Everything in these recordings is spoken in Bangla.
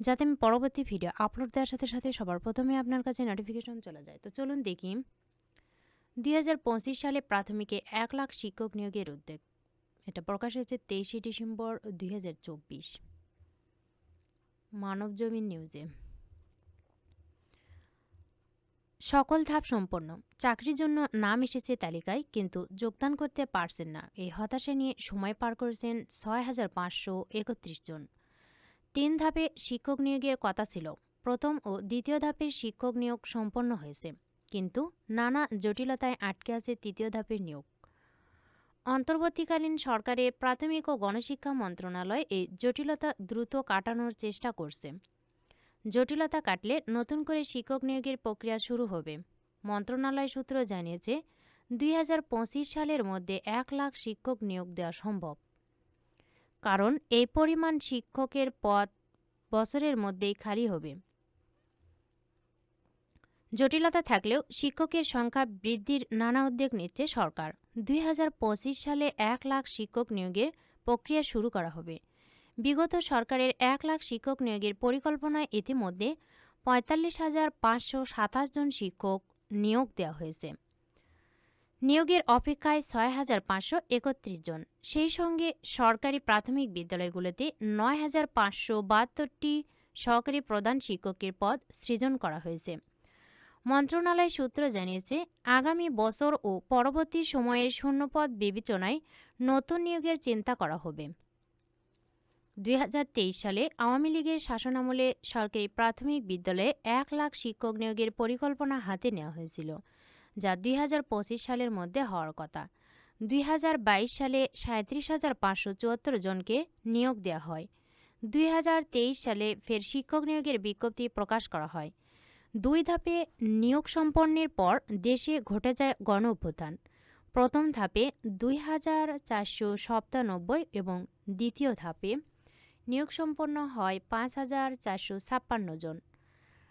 যাতে আমি পরবর্তী ভিডিও আপলোড দেওয়ার সাথে সাথে সবার প্রথমে আপনার কাছে নোটিফিকেশন চলে যায়। তো চলুন দেখি। দুই হাজার পঁচিশ সালে প্রাথমিকে এক লাখ শিক্ষক নিয়োগের উদ্যোগ। এটা প্রকাশ হয়েছে তেইশে ডিসেম্বর দুই মানব জমিন নিউজে। সকল ধাপ সম্পন্ন। চাকরির জন্য নাম এসেছে তালিকায়, কিন্তু যোগদান করতে পারছেন না। এই হতাশা নিয়ে সময় পার করেছেন ছয় হাজার পাঁচশো একত্রিশ জন। তিন ধাপে শিক্ষক নিয়োগের কথা ছিল। প্রথম ও দ্বিতীয় ধাপের শিক্ষক নিয়োগ সম্পন্ন হয়েছে। কিন্তু নানা জটিলতায় আটকে আছে তৃতীয় ধাপের নিয়োগ। অন্তর্বর্তীকালীন সরকারের প্রাথমিক ও গণশিক্ষা মন্ত্রণালয় এই জটিলতা দ্রুত কাটানোর চেষ্টা করছে। জটিলতা কাটলে নতুন করে শিক্ষক নিয়োগের প্রক্রিয়া শুরু হবে। মন্ত্রণালয় সূত্র জানিয়েছে, দুই হাজার পঁচিশ সালের মধ্যে এক লাখ শিক্ষক নিয়োগ দেওয়া সম্ভব। কারণ এই পরিমাণ শিক্ষকের পদ বছরের মধ্যেই খালি হবে। জটিলতা থাকলেও শিক্ষকের সংখ্যা বৃদ্ধির নানা উদ্যোগ নিচ্ছে সরকার। দুই হাজার পঁচিশ সালে এক লাখ শিক্ষক নিয়োগের প্রক্রিয়া শুরু করা হবে। বিগত সরকারের এক লাখ শিক্ষক নিয়োগের পরিকল্পনায় ইতিমধ্যে পঁয়তাল্লিশ হাজার পাঁচশো সাতাশ জন শিক্ষক নিয়োগ দেওয়া হয়েছে। নিয়োগের অপেক্ষায় ছয় হাজার পাঁচশো একত্রিশ জন। সেই সঙ্গে সরকারি প্রাথমিক বিদ্যালয়গুলোতে নয় হাজার পাঁচশো বাহাত্তরটি সহকারী প্রধান শিক্ষকের পদ সৃজন করা হয়েছে। মন্ত্রণালয় সূত্র জানিয়েছে, আগামী বছর ও পরবর্তী সময়ের শূন্যপদ বিবেচনায় নতুন নিয়োগের চিন্তা করা হবে। দু হাজার তেইশ সালে আওয়ামী লীগের শাসনামলে সরকারি প্রাথমিক বিদ্যালয়ে এক লাখ শিক্ষক নিয়োগের পরিকল্পনা হাতে নেওয়া হয়েছিল। যা দুই হাজার পঁচিশ সালের মধ্যে হওয়ার কথা। দুই হাজার বাইশ সালে সাঁত্রিশ হাজার পাঁচশো চুয়াত্তর জনকে নিয়োগ দেওয়া হয়। দুই হাজার তেইশ সালে ফের শিক্ষক নিয়োগের বিজ্ঞপ্তি প্রকাশ করা হয়। দুই ধাপে নিয়োগ সম্পন্নের পর দেশে ঘটে যায় গণ অভ্যুত্থান প্রথম ধাপে দুই হাজার চারশো সপ্তানব্বই এবং দ্বিতীয় ধাপে নিয়োগ সম্পন্ন হয় পাঁচ হাজার চারশো ছাপ্পান্ন জন।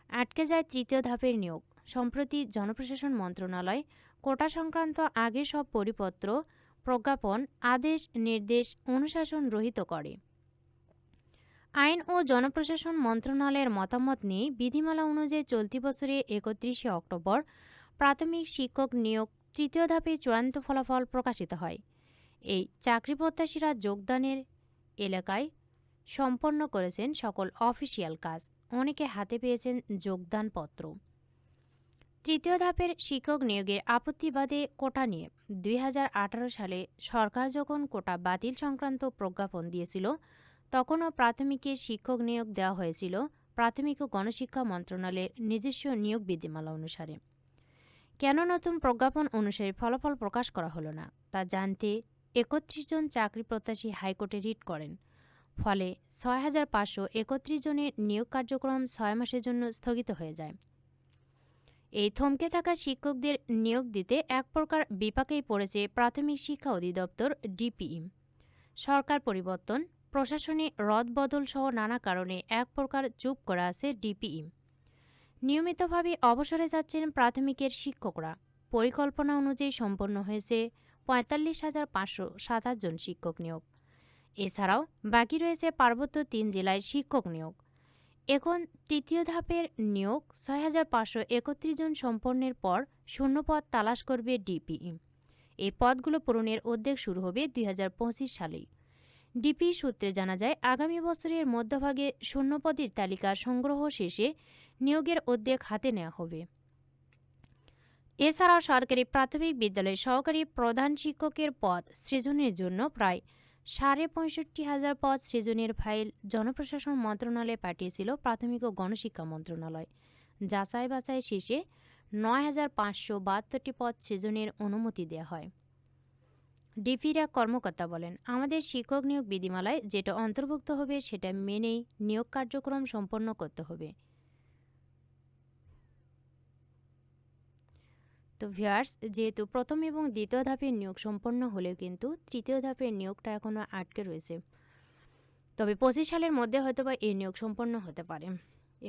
আটকে যায় তৃতীয় ধাপের নিয়োগ। সম্প্রতি জনপ্রশাসন মন্ত্রণালয় কোটা সংক্রান্ত আগের সব পরিপত্র, প্রজ্ঞাপন, আদেশ, নির্দেশ অনুশাসন রহিত করে। আইন ও জনপ্রশাসন মন্ত্রণালয়ের মতামত নিয়ে বিধিমালা অনুযায়ী চলতি বছরে একত্রিশে অক্টোবর প্রাথমিক শিক্ষক নিয়োগ তৃতীয় ধাপে চূড়ান্ত ফলাফল প্রকাশিত হয়। এই চাকরি প্রত্যাশীরা যোগদানের এলাকায় সম্পন্ন করেছেন সকল অফিসিয়াল কাজ। অনেকে হাতে পেয়েছেন যোগদানপত্র। তৃতীয় ধাপের শিক্ষক নিয়োগের আপত্তিবাদে কোটা নিয়ে দুই হাজার আঠারো সালে সরকার যখন কোটা বাতিল সংক্রান্ত প্রজ্ঞাপন দিয়েছিল, তখনও প্রাথমিকে শিক্ষক নিয়োগ দেওয়া হয়েছিল প্রাথমিক ও গণশিক্ষা মন্ত্রণালয়ের নিজস্ব নিয়োগ বিধিমালা অনুসারে। কেন নতুন প্রজ্ঞাপন অনুসারে ফলাফল প্রকাশ করা হলো না, তা জানতে একত্রিশ জন চাকরি প্রত্যাশী হাইকোর্টে রিট করেন। ফলে ছয় হাজার পাঁচশো একত্রিশ জনের নিয়োগ কার্যক্রম ছয় মাসের জন্য স্থগিত হয়ে যায়। এই থমকে থাকা শিক্ষকদের নিয়োগ দিতে এক প্রকার বিপাকেই পড়েছে প্রাথমিক শিক্ষা অধিদপ্তর ডিপিই সরকার পরিবর্তন, প্রশাসনে রদবদল সহ নানা কারণে এক প্রকার চুপ করা আছে ডিপিই নিয়মিতভাবে অবসরে যাচ্ছেন প্রাথমিকের শিক্ষকরা। পরিকল্পনা অনুযায়ী সম্পন্ন হয়েছে পঁয়তাল্লিশ হাজার পাঁচশো সাতাশ জন শিক্ষক নিয়োগ। এছাড়াও বাকি রয়েছে পার্বত্য তিন জেলায় শিক্ষক নিয়োগ। এখন তৃতীয় ধাপের নিয়োগ, ছয় হাজার পাঁচশো একত্রিশ জন সম্পন্নের পর শূন্যপদ তালাশ করবে ডিপিই এই পদগুলো পূরণের উদ্যোগ শুরু হবে দুই হাজার পঁচিশ সালেই। ডিপি সূত্রে জানা যায়, আগামী বছরের মধ্যভাগে শূন্যপদের তালিকা সংগ্রহ শেষে নিয়োগের উদ্যোগ হাতে নেওয়া হবে। এছাড়াও সরকারি প্রাথমিক বিদ্যালয়ের সহকারী প্রধান শিক্ষকের পদ সৃজনের জন্য প্রায় সাড়ে পঁয়ষট্টি হাজার পদ সৃজনের ফাইল জনপ্রশাসন মন্ত্রণালয়ে পাঠিয়েছিল প্রাথমিক ও গণশিক্ষা মন্ত্রণালয়। যাচাই বাছাই শেষে নয় হাজার পাঁচশো বাহাত্তরটি পদ সৃজনের অনুমতি দেওয়া হয়। ডিপির কর্মকর্তা বলেন, আমাদের শিক্ষক নিয়োগ বিধিমালায় যেটা অন্তর্ভুক্ত হবে সেটা মেনেই নিয়োগ কার্যক্রম সম্পন্ন করতে হবে। তো ভিউয়ার্স, যেহেতু প্রথম এবং দ্বিতীয় ধাপের নিয়োগ সম্পন্ন হলেও কিন্তু তৃতীয় ধাপের নিয়োগটা এখনও আটকে রয়েছে। তবে পঁচিশ সালের মধ্যে হয়তোবা এই নিয়োগ সম্পন্ন হতে পারে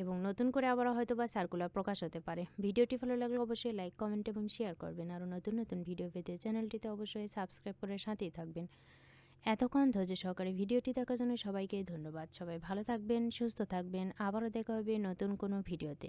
এবং নতুন করে আবারও হয়তোবা সার্কুলার প্রকাশ হতে পারে। ভিডিওটি ভালো লাগলে অবশ্যই লাইক কমেন্ট এবং শেয়ার করবেন। আরও নতুন নতুন ভিডিও পেতে চ্যানেলটিতে অবশ্যই সাবস্ক্রাইব করে সাথেই থাকবেন। এতক্ষণ ধৈর্য সহকারে ভিডিওটি দেখার জন্য সবাইকে ধন্যবাদ। সবাই ভালো থাকবেন, সুস্থ থাকবেন। আবারও দেখা হবে নতুন কোনো ভিডিওতে